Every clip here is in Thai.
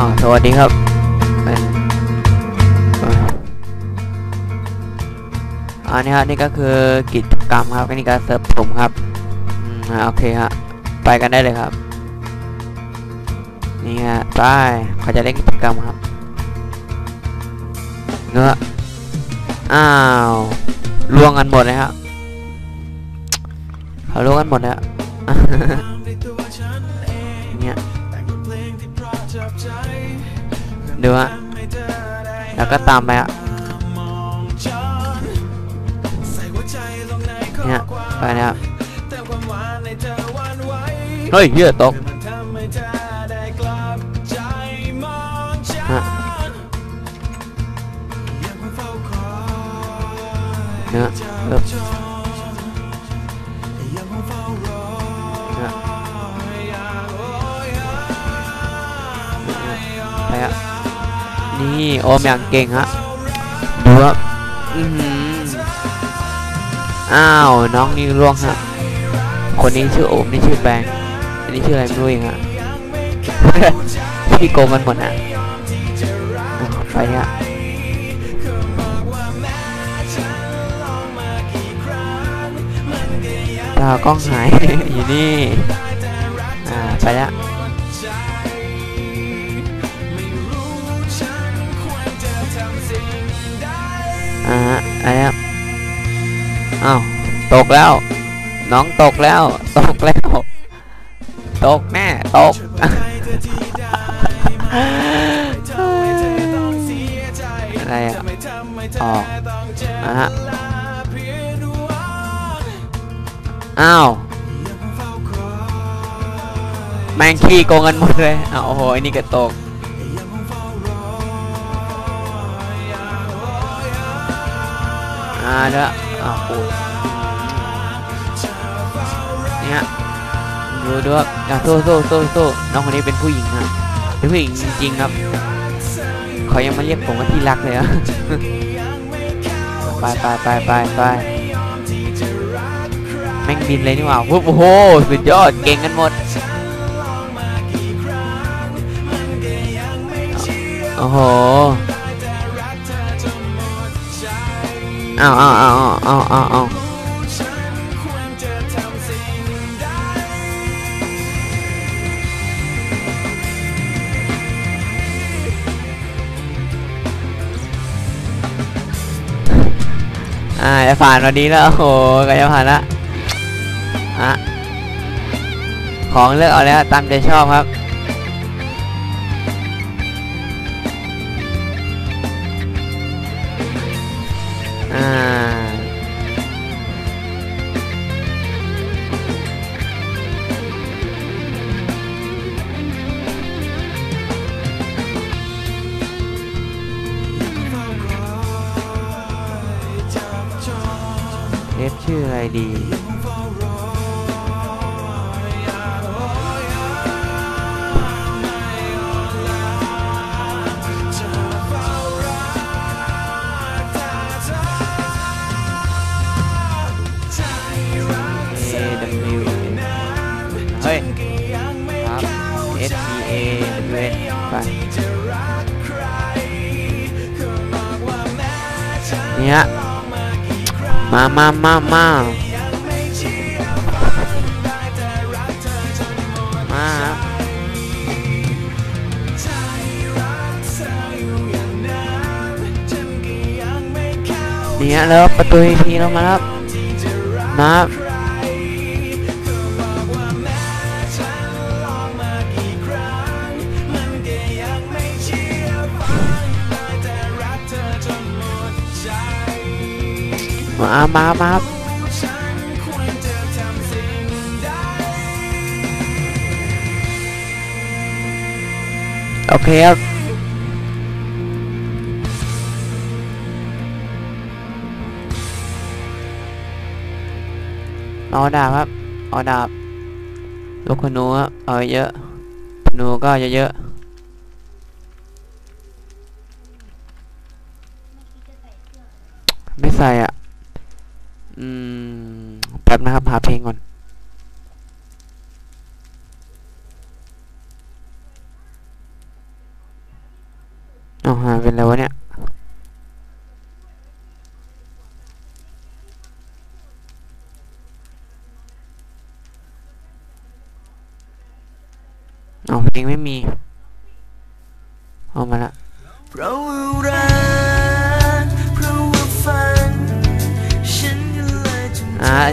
าวสวัสดีครับเป็นอันนี้ครับนี่ก็คือกิจกรรมครับนนี้ก็เซิร์ฟผมครับอ่าโอเคฮะไปกันได้เลยครับ นี่ฮะไปเขาจะเล่นกิจกรรมครับเนื้ออ้าวล่วงกันหมดเลยครับเขาล่วงกันหมดแล้ว ดูฮะแล้วก็ตามไปฮะเนี่ยไปนะครับเฮ้ยเหี้ยตกฮะเนี่ยเริ่มเนี่ย นี่โอมอย่างเก่งฮะดูครับอื้มอ้าวน้องนี่ร่วงฮะคนนี้ชื่อโอมนี่ชื่อแบงอันนี้ชื่ออะไรไม่รู้เองฮะพี่โกงกันหมดอะไปฮะตากล้องหายอยู่นี่ อ่า ไปแล้ว ตกแล้ว น้องตกแล้ว ตกแล้ว ตกแน่ตกอะไรอะออกอะฮะอ้าวแมงขี้โกงกันหมดเลยอ้าวโอ้โหไอ้นี่ก็ตกอ่าเด้ออ้าวปู ดูดูครับอะสู้สู้สู้สู้น้องคนนี้เป็นผู้หญิงนะเป็นผู้หญิงจริงๆครับเขายังมาเรียกผมว่าที่รักเลยอะไปไปไปไปไปแม่งบินเลยนี่หว่าโอ้โหสุดยอดเก่งกันหมดโอ้โหอ้าวอ้าวอ้าวอ้าวอ้าว อ่าจะผ่านวันนี้แล้วโอ้โหก็จะผ่านละอะของเลือกเอาแล้วตามใจชอบครับ ชื่ออะไรดีเฮ้ยครับ S P A W N ไปนี่ฮะ มามามามามาครับนี่ฮะแล้วประตูอีพีเรามาแล้วครับมา มามามาโอเคครับเอาดาบครับ เอาดาบ ลูกขนูครับ เอาเยอะธนูก็เยอะๆไม่ใส่อะ ป๊บนะครับ หาเพลงก่อนเอาหาเป็นอะไรวะเนี่ยเอาเพลงไม่มี เอามาละ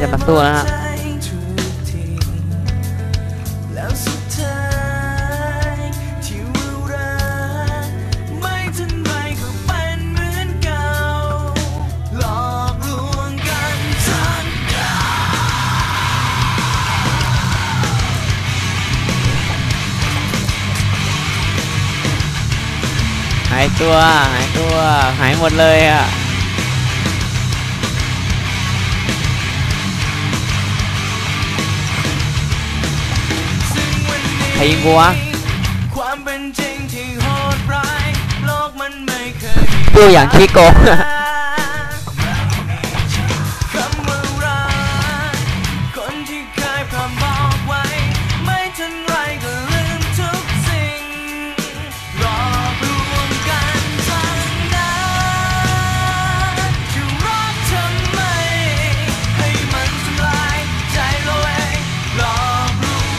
จะมาสู้แล้ะหายตัวหายตัวหายหมดเลยอะ ใครยิงกูวะกูอย่างขี้โก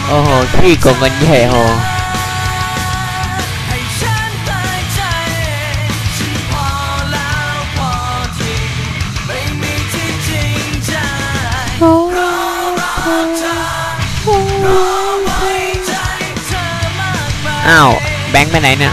โอ้โหขี้โกงกันใหญ่โอ้าว แบงค์ไปไหนเนี่ย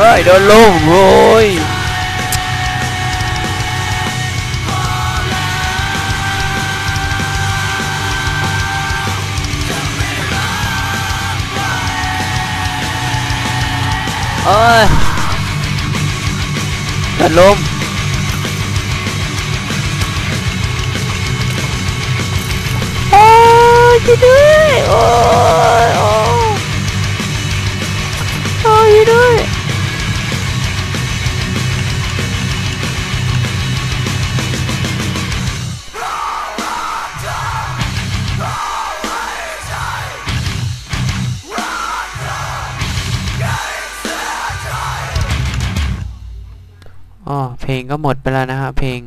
เฮ้ยโดนลุมโอ้ยเอ้ยโดนลุมโอ้ยช่วยด้วยโอ้ย พลงก็หมดไปแล้วนะฮะเพลง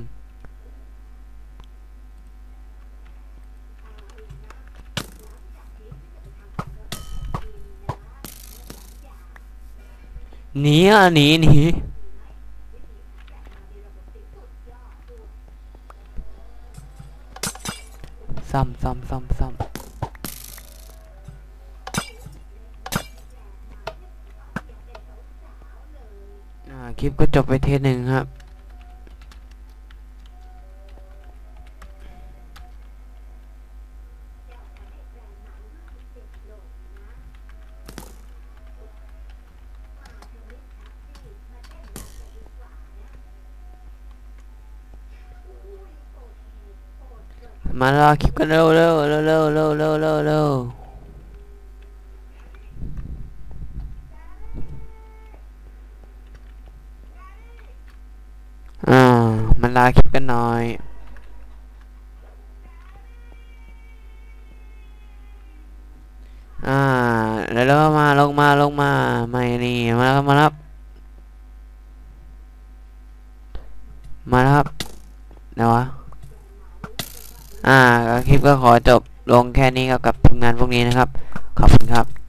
หนีอะหนีหนีซ้ำซ้ำซ้ำซ้ำคลิปก็จบไปเทหนึ่งครับ มาลาคลิปกันเร็วเร็วเร็วเร็วเร็วเร็วเร็วเร็วอ่ามันลาคลิปกันหน่อยอ่าแล้วเรามาลงมาลงมาไม่นี่มาครับมาครับมาครับเนะวะ อ่าคลิปก็ขอจบลงแค่นี้ครับกับทีมงานพวกนี้นะครับ ขอบคุณครับ